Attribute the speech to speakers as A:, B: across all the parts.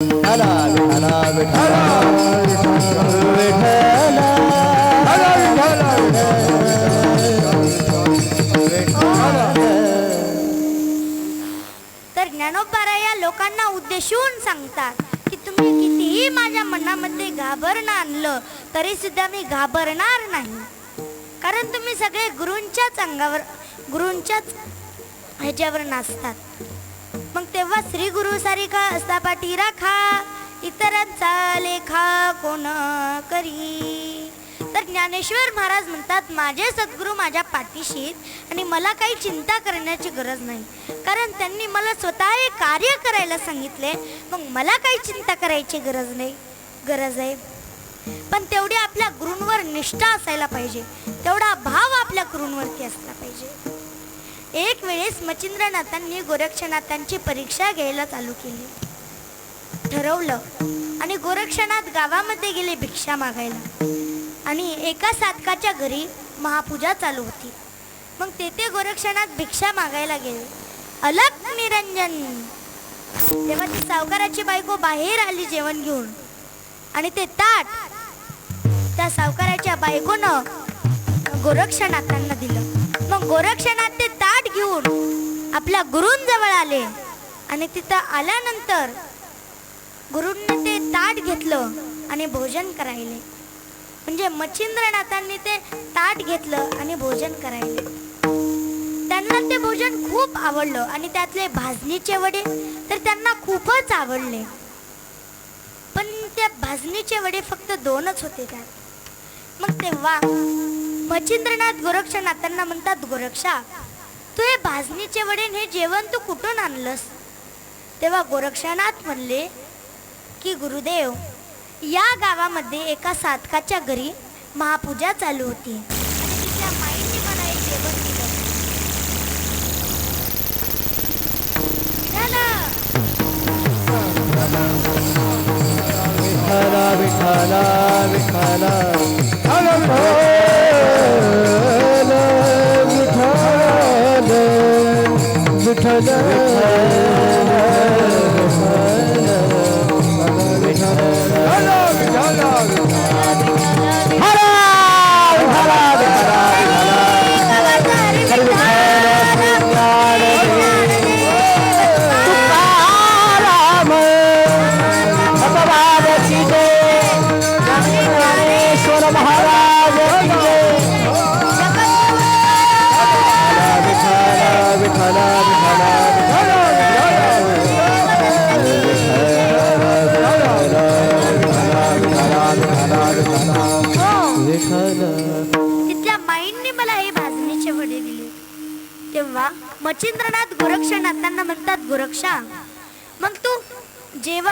A: तर ज्ञानोबारा या लोकांना उद्देशून सांगतात की तुम्ही कितीही माझ्या मनामध्ये घाबरणं आणलं तरी सुद्धा मी घाबरणार नाही. कारण तुम्ही सगळे गुरूंच्याच अंगावर गुरूंच्याच ह्याच्यावर नाचतात. मग तेव्हा श्री गुरु सारिका असता पाठी राखा. इतरांचा लेखा कोण करी? तर ज्ञानेश्वर महाराज म्हणतात माझे सद्गुरू माझ्या पाठीशी आणि मला काही चिंता करण्याची गरज नाही. कारण त्यांनी मला स्वतः हे कार्य करायला सांगितले. मग मला काही चिंता करायची गरज नाही. गरज आहे. पण तेवढी आपल्या गुरूंवर निष्ठा असायला पाहिजे. तेवढा भाव आपल्या गुरूंवरती असला पाहिजे. एक वेळेस मच्छिंद्रनाथांनी गोरक्षनाथांची परीक्षा घ्यायला चालू केली. ठरवलं आणि गोरक्षनाथ गावामध्ये गेले भिक्षा मागायला. आणि एका साधकाच्या घरी महापूजा चालू होती. मग तेथे गोरक्षनाथ भिक्षा मागायला गेले. अलग निरंजन. तेव्हा ती सावकाराची बायको बाहेर आली जेवण घेऊन. आणि ते ताट त्या सावकाराच्या बायकोनं गोरक्षनाथांना दिलं. मग गोरक्षनाथ ते आपल्या गुरूंजवळ आले. आणि तिथं आल्यानंतर गुरूंनी ते ताट घेतलं आणि भोजन करायले. म्हणजे मच्छिंद्रनाथांनी ते ताट घेतलं आणि भोजन करायले. त्यांना ते भोजन खूप आवडलं आणि त्यातले भाजणीचे वडे तर त्यांना खूपच आवडले. पण त्या भाजणीचे वडे फक्त दोनच होते त्यात. मग तेव्हा मच्छिंद्रनाथ गोरक्षनाथांना म्हणतात गोरक्षा तू हे भाजणीचे वडील हे जेवण तू कुठून आणलंस? तेव्हा गोरक्षनाथ म्हणले की गुरुदेव या गावामध्ये एका साधकाच्या घरी महापूजा चालू होती. आणि तिच्या माईने मला हे जेवण दिलं.
B: विठ्ठल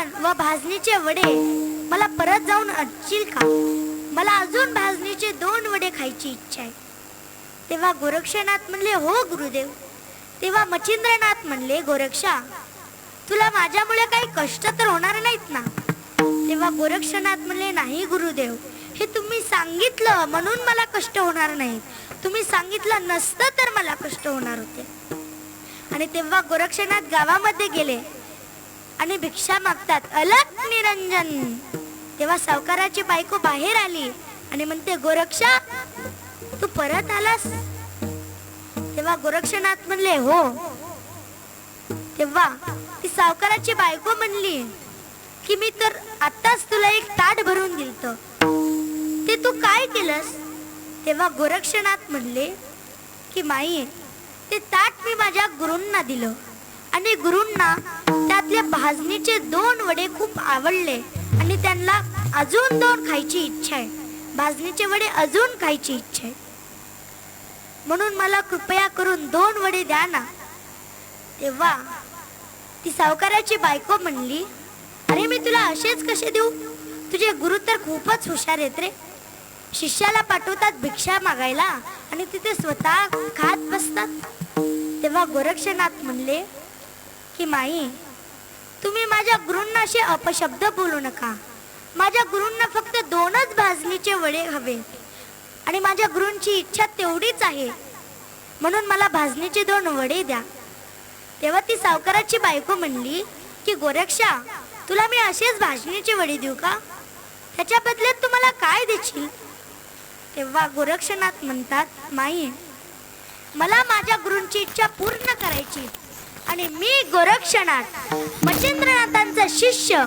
A: जेवण व भाजणीचे वडे. मला परत जाऊन आणशील का? मला अजून भाजणीचे दोन वडे खायची इच्छा आहे. तेव्हा गोरक्षनाथ म्हणले हो गुरुदेव. तेव्हा मच्छिंद्रनाथ म्हणले गोरक्षा तुला माझ्यामुळे काही कष्ट तर होणार नाहीत ना? तेव्हा गोरक्षनाथ म्हणले नाही गुरुदेव हे तुम्ही सांगितलं म्हणून मला कष्ट होणार नाही. तुम्ही सांगितलं नसतं तर मला कष्ट होणार होते. आणि तेव्हा गोरक्षनाथ गावामध्ये गेले. आणि भिक्षा मागतात. अलग निरंजन. तेव्हा सावकाराची बायको बाहेर आली आणि म्हणते गोरक्षा तू परत आलास? तेव्हा गोरक्षनाथ म्हणले हो. तेव्हा ती सावकाराची बायको म्हणली की मी तर आत्ताच तुला एक ताट भरून दिलत. ते तू काय केलंस? तेव्हा गोरक्षनाथ म्हणले की माई ते ताट मी माझ्या गुरूंना दिलं. आणि गुरूंना त्यातल्या भाजणीचे दोन वडे खूप आवडले. आणि त्यांना अजून दोन खायची इच्छा आहे. भाजणीचे वडे अजून खायची इच्छा आहे. म्हणून मला कृपया करून दोन वडे द्या ना. तेव्हा ती सावकाराची बायको म्हणली अरे मी तुला असेच कसे देऊ? तुझे गुरु तर खूपच हुशार आहेत रे. शिष्याला पाठवतात भिक्षा मागायला आणि तिथे स्वतः खात बसतात. तेव्हा गोरक्षनाथ म्हणले की माई तुम्ही माझ्या गुरूंना असे अपशब्द बोलू नका. माझ्या गुरूंना फक्त दोनच भाजणीचे वडे हवे. आणि माझ्या गुरूंची इच्छा तेवढीच आहे. म्हणून मला भाजणीचे दोन वडे द्या. तेव्हा ती सावकाराची बायको म्हणली की गोरक्षा तुला मी असेच भाजणीचे वडे देऊ का? त्याच्या बदल्यात तुम्हाला काय देशील? तेव्हा गोरक्षनाथ म्हणतात माई मला माझ्या गुरूंची इच्छा पूर्ण करायची आणि मी गोरक्षनाथ मच्छिंद्रनाथांचा शिष्य.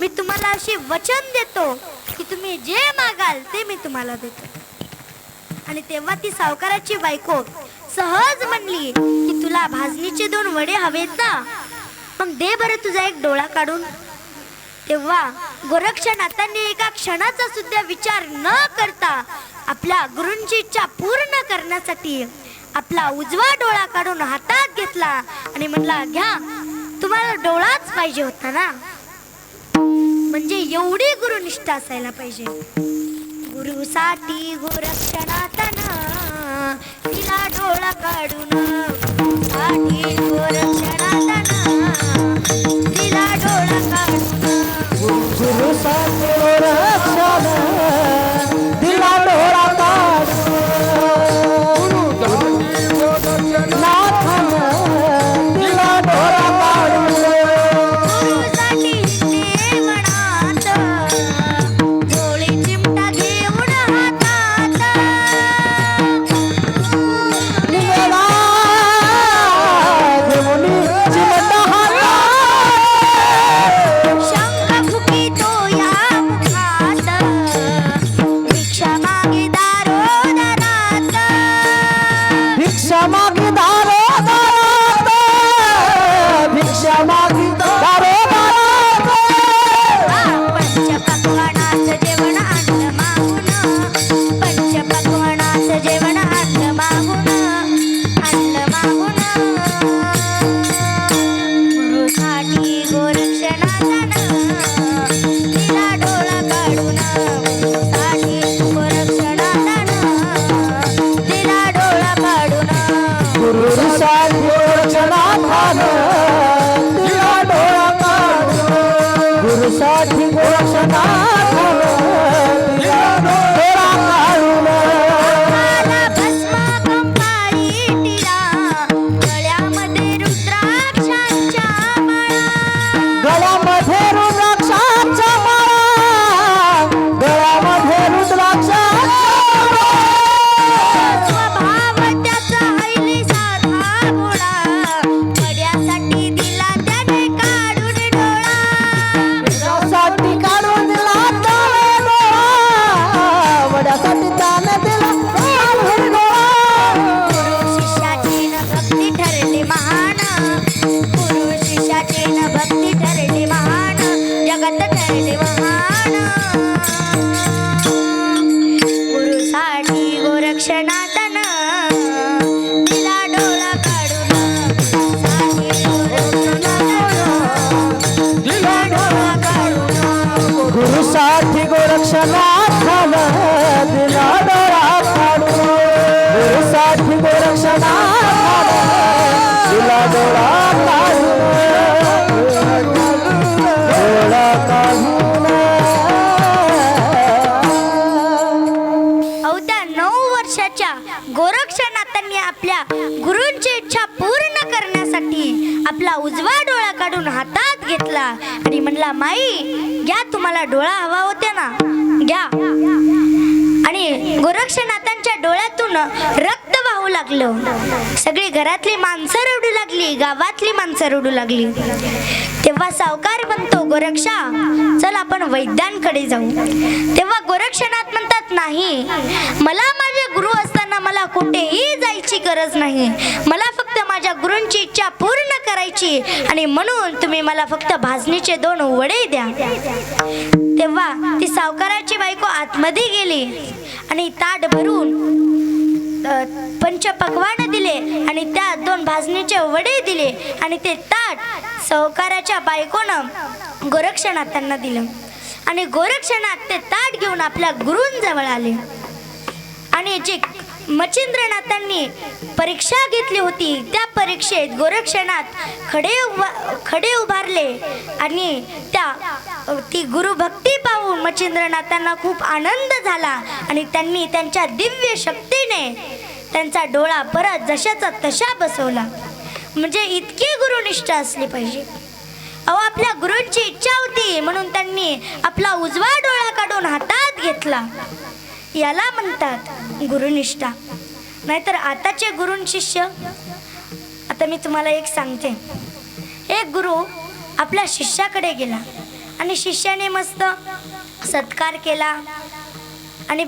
A: मी तुम्हाला असे वचन देतो की तुम्ही जे मागाल ते मी तुम्हाला देतो. आणि तेव्हा ती सावकाराची बायको सहज म्हणली की तुला भाजणीचे दोन वडे हवेत ना मग दे बरं तुझा एक डोळा काढून. तेव्हा गोरक्षनाथांनी एका क्षणाचा सुद्धा विचार न करता आपल्या गुरूंची इच्छा पूर्ण करण्यासाठी आपला उजवा डोळा काढून हातात घेतला आणि म्हटला घ्या तुम्हाला डोळाच पाहिजे होता ना? म्हणजे एवढी गुरुनिष्ठा असायला पाहिजे. गुरुसाठी गोरक्षणातना तिला डोळा काढून साठी गोरक्षणातना तिला डोळा काढून.
B: गुरु साथे अवद्या दिला डोळा साठी
A: दिला डोळा अवघ्या नऊ वर्षाच्या गोरक्षनाथांनी आपल्या गुरूंची इच्छा पूर्ण करण्यासाठी आपला उजवा डोळा काढून हातात घेतला. आणि म्हणला माई घ्या तुम्हाला डोळा हवा होते ना? घ्या. आणि गोरक्षनाथांच्या डोळ्यातून रक्त वाहू लागलं. सगळी घरातली माणसं रडू लागली गावातली माणसं रडू लागली. तेव्हा सावकार म्हणतो गोरक्षा चल आपण वैद्यांकडे जाऊ. तेव्हा गोरक्षनाथ म्हणतात नाही मला माझे गुरु असताना मला कुठेही जायची गरज नाही. मला फक्त माझ्या गुरूंची इच्छा पूर्ण करायची आणि म्हणून तुम्ही मला फक्त भाजणीचे दोन वडे द्या. तेव्हा ती सावकाराची बायको आतमध्ये गेली आणि ताट भरून पंच पकवान दिले आणि त्यात दोन भाजणीचे वडे दिले आणि ते ताट सावकाराच्या बायकोनं गोरक्षनाथांना दिलं. आणि गोरक्षणात ते ताट घेऊन आपल्या गुरूंजवळ आले. आणि जे मच्छिंद्रनाथांनी परीक्षा घेतली होती. त्या परीक्षेत गोरक्षनाथ खडे उभा खडे उभारले आणि त्या ती गुरुभक्ती पाहून मच्छिंद्रनाथांना खूप आनंद झाला आणि त्यांनी त्यांच्या दिव्य शक्तीने त्यांचा डोळा परत जशाचा तशा बसवला. म्हणजे इतकी गुरुनिष्ठा असली पाहिजे. अहो आपल्या गुरूंची इच्छा होती म्हणून त्यांनी आपला उजवा डोळा काढून हातात घेतला. याला म्हणतात गुरुनिष्ठा. नाहीतर आताचे गुरुन शिष्य आता मी तुम्हाला एक सांगते. एक गुरु आपल्या शिष्याकडे गेला आणि शिष्याने मस्त सत्कार केला आणि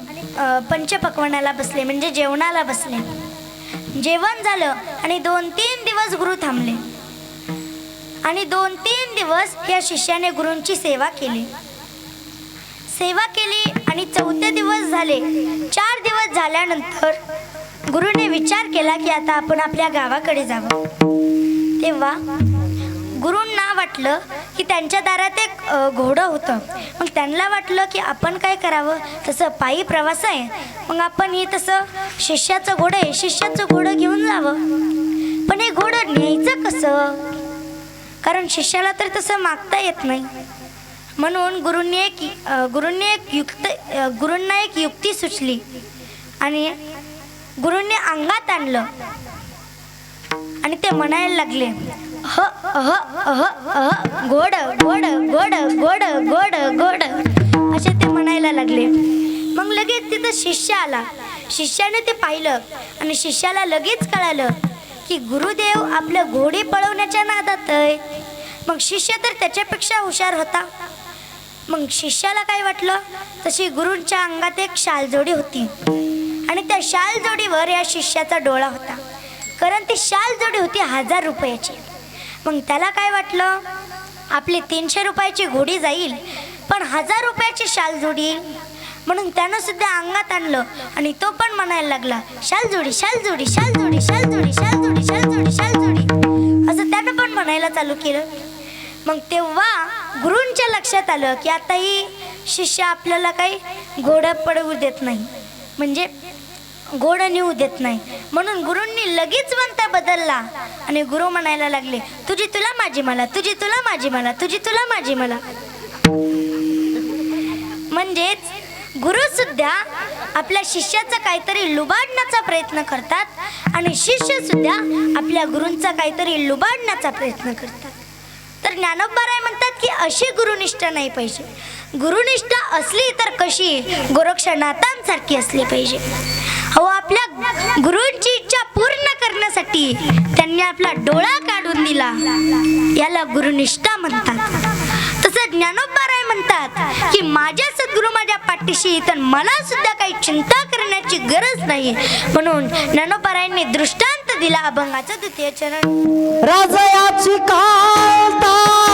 A: पंचपक्वनाला बसले म्हणजे जेवणाला बसले. जेवण झालं आणि दोन तीन दिवस गुरु थांबले. आणि दोन तीन दिवस या शिष्याने गुरूंची सेवा केली. सेवा केली आणि चौथे दिवस झाले. चार दिवस झाल्यानंतर गुरुने विचार केला की आता आपण आपल्या गावाकडे जावं. तेव्हा गुरूंना वाटलं की त्यांच्या दारात एक घोडं होतं. मग त्यांना वाटलं की आपण काय करावं? तसं पायी प्रवास आहे. मग आपण हे तसं शिष्याचं घोडं आहे शिष्याचं घोडं घेऊन जावं. पण हे घोडं न्यायचं कसं? कारण शिष्याला तर तसं मागता येत नाही. म्हणून गुरूंनी एक अ, गुरूंनी एक युक्त गुरुंना गुरूंना एक युक्ती सुचली. आणि गुरूंनी अंगात आणलं. आणि ते म्हणायला लागले ह अह अह अह गोड गोड गोड गोड गोड गोड. असे ते म्हणायला लागले. मग लगेच तिथं शिष्य आला. शिष्याने ते पाहिलं आणि शिष्याला लगेच कळालं की गुरुदेव आपलं घोडी पळवण्याच्या नादात आहे. मग शिष्य तर त्याच्यापेक्षा हुशार होता. मग शिष्याला काय वाटलं? तशी गुरूंच्या अंगात एक शालजोडी होती. आणि त्या शाल जोडीवर या शिष्याचा डोळा होता. कारण ती शाल जोडी होती हजार रुपयाची. मग त्याला काय वाटलं? आपली तीनशे रुपयाची घोडी जाईल पण हजार रुपयाची शाल जोडी येईल. म्हणून त्यानं सुद्धा अंगात आणलं आणि तो पण म्हणायला लागला शाल जोडी शाल जोडी शाल जोडी शाल जोडी शाल जोडी शाल जोडी शाल जोडी असं त्यानं पण म्हणायला चालू केलं. मग तेव्हा गुरूंच्या लक्षात आलं की आता ही शिष्य आपल्याला काही घोडं पडवू देत नाही. म्हणजे घोडं नेऊ देत नाही. म्हणून गुरूंनी लगेच म्हणता बदलला आणि गुरु म्हणायला लागले तुझी तुला माझी मला तुझी तुला माझी मला तुझी तुला माझी मला. म्हणजेच गुरु सुद्धा आपल्या शिष्याचा काहीतरी लुबाडण्याचा प्रयत्न करतात आणि शिष्य सुद्धा आपल्या गुरूंचा काहीतरी लुबाडण्याचा प्रयत्न करतात. तर ज्ञानोबाराय म्हणतात की अशी गुरुनिष्ठा नाही पाहिजे. गुरुनिष्ठा असली तर कशी? गोरक्षनाथांसारखी असली पाहिजे. अहो आपल्या गुरूंची इच्छा पूर्ण करण्यासाठी त्यांनी आपला डोळा काढून दिला. याला गुरुनिष्ठा म्हणतात. तसं ज्ञानोबाराय म्हणतात की माझ्या सद्गुरू माझ्या पाठीशी तर मला सुद्धा काही चिंता करण्याची गरज नाही. म्हणून ज्ञानोबारायांनी दृष्टांत दिला अभंगाचं द्वितीय चरण.
B: राजयाची कांता काय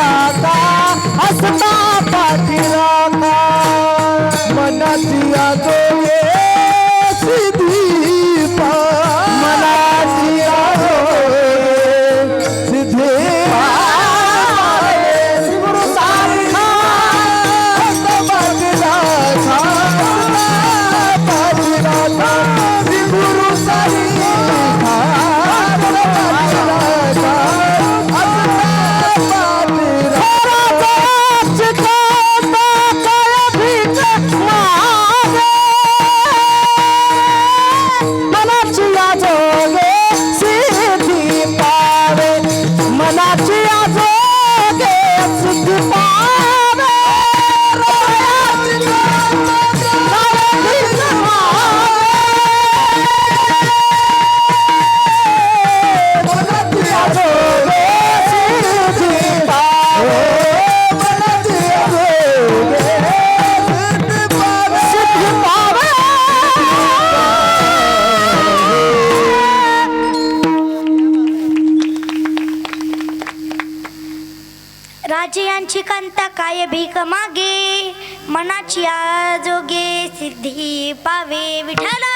B: पाठी राधा असता पाठी राधा. मनाची आजोगे मनाची आजोगे सिद्धी पावे
A: विठाला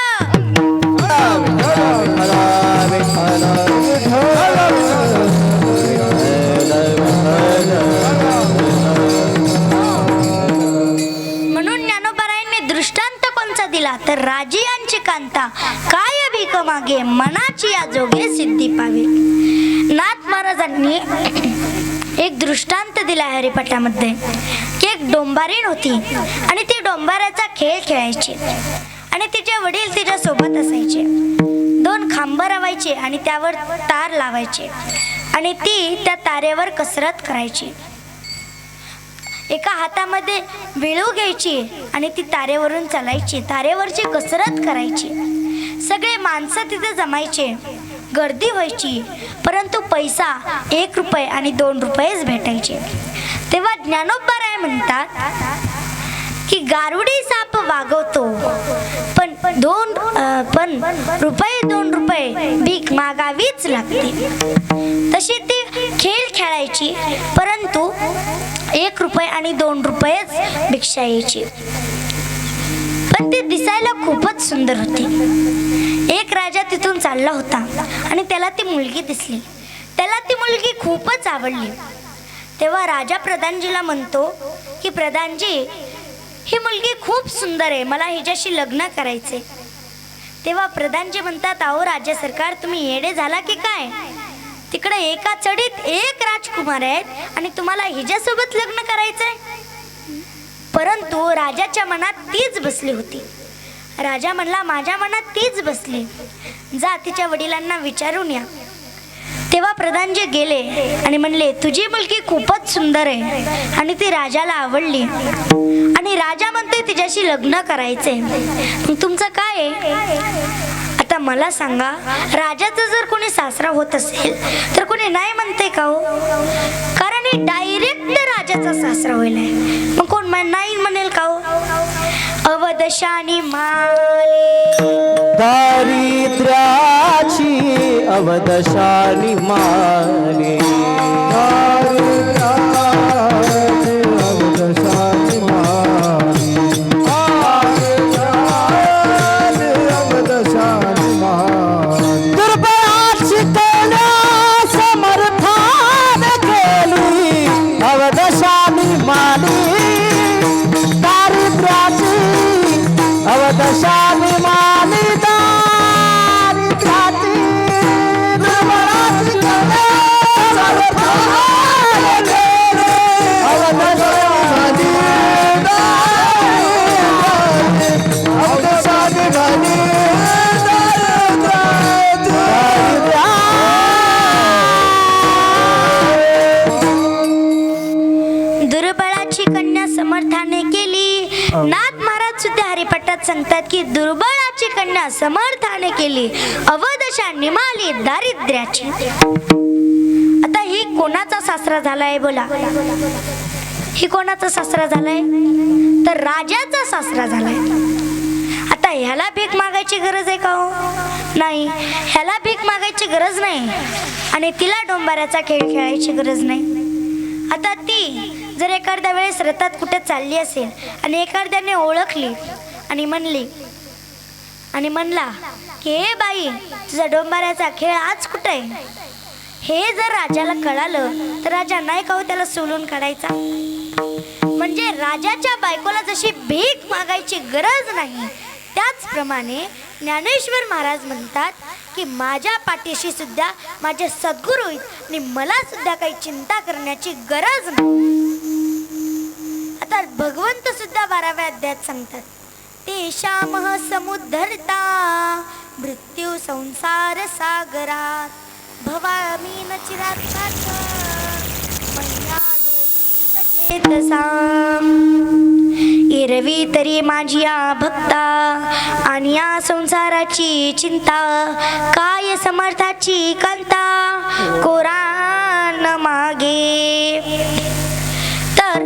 A: म्हणून ज्ञानोबारायांनी दृष्टांत कोणचा दिला? तर राजे यांची कांता. काय भीक मागे? मनाची आजोगे सिद्धी पावे. नाथ महाराजांनी एक दृष्टांत दिला हरिपाठामध्ये की एक डोंबारीण होती आणि ती डोंबाऱ्याचा खेळ खेळायची. आणि तिचे वडील तिच्या सोबत असायचे. दोन खांब रवायचे आणि त्यावर तार लावायचे. आणि ती त्या तारेवर कसरत करायची. एका हातामध्ये विळू घ्यायची आणि ती तारेवरून चालायची. तारेवरची कसरत करायची. सगळे माणसं तिथे जमायचे. गर्दी व्हायची. परंतु पैसा एक रुपये आणि दोन रुपयेच भेटायचे. तेव्हा ज्ञानोबा म्हणतात की गारुडी साप वागवतो पण दोन पण रुपये दोन रुपये भीक मागावीच लागते. तशी ती खेळ खेळायची परंतु एक रुपये आणि दोन रुपयेच भिक्षा यायची पण ती दिसायला खूपच सुंदर होती. एक राजा तिथून चालला होता आणि त्याला ती मुलगी दिसली. त्याला ती मुलगी खूपच आवडली. तेव्हा राजा प्रधानजीला म्हणतो की प्रधानजी ही मुलगी खूप सुंदर आहे. मला हिच्याशी लग्न करायचे तेव्हा प्रधानजी म्हणतात अहो राज्य सरकार तुम्ही येडे झाला की काय? तिकडे एका चढीत एक राजकुमार आहेत आणि तुम्हाला हिच्यासोबत लग्न करायचंय. परंतु राजाच्या मनात तीच बसली होती. राजा म्हणला माझ्या मनात तीच बसली. जा तिच्या वडिलांना विचारून या. तेव्हा प्रधानजी गेले आणि म्हणले तुझी मुलगी खूपच सुंदर आहे आणि ती राजाला आवडली. आणि राजा म्हणते तिच्याशी लग्न करायचे. तुमचं काय आहे? आता मला सांगा राजाचा जर कोणी सासरा होत असेल तर कोणी नाही म्हणते का हो? कारण हे डायरेक्ट राजाचा सासरा होईल. आहे. मग कोण म्हण- नाही म्हणेल का हो? अवदशानी माले.
B: दारिद्र्याची अवदशानी माने
A: म्हणतात सांगतात की दुर्बळाची कन्या समर्थाने केली अवदशा निमाली दारिद्र्याची. आता ही कोणाचा सासरा झालाय बोला? ही कोणाचा सासरा झालाय? तर राजाचा सासरा झालाय. आता ह्याला भीक मागायची गरज आहे का हो? नाही ह्याला भीक मागायची गरज नाही आणि तिला डोंबाऱ्याचा खेळ खेळायची गरज नाही. आता ती जर एखाद्या वेळेस रथात कुठे चालली असेल आणि एखाद्याने ओळखली आणि म्हणली आणि म्हणला की हे बाई तुझा डोंबाऱ्याचा खेळ आज कुठे आहे? हे जर राजाला कळालं तर राजा नाही का हो त्याला सोलून काढायचा? म्हणजे राजाच्या बायकोला जशी भीक मागायची गरज नाही त्याचप्रमाणे ज्ञानेश्वर महाराज म्हणतात की माझ्या पाठीशी सुद्धा माझे सद्गुरू आहेत आणि मला सुद्धा काही चिंता करण्याची गरज नाही. आता भगवंत सुद्धा बाराव्या अध्यायात सांगतात तेषामह समुद्धरता। मृत्यू संसार सागरात। भवामी न चिरात साथ, एरवी तरी माझी या भक्ता आणि या संसाराची चिंता काय समर्थाची कांता कोरान मागे। तर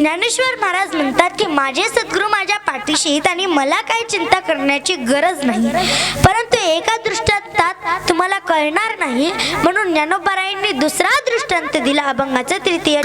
A: ज्ञानेश्वर महाराज म्हणतात की माझे सद्गुरू माझ्या पाठीशी आणि मला काही चिंता करण्याची गरज नाही. परंतु एका दृष्टांतात तुम्हाला कळणार नाही. म्हणून ज्ञानोबारायांनी दुसरा दृष्टांत दिला अभंगाचं तृतीय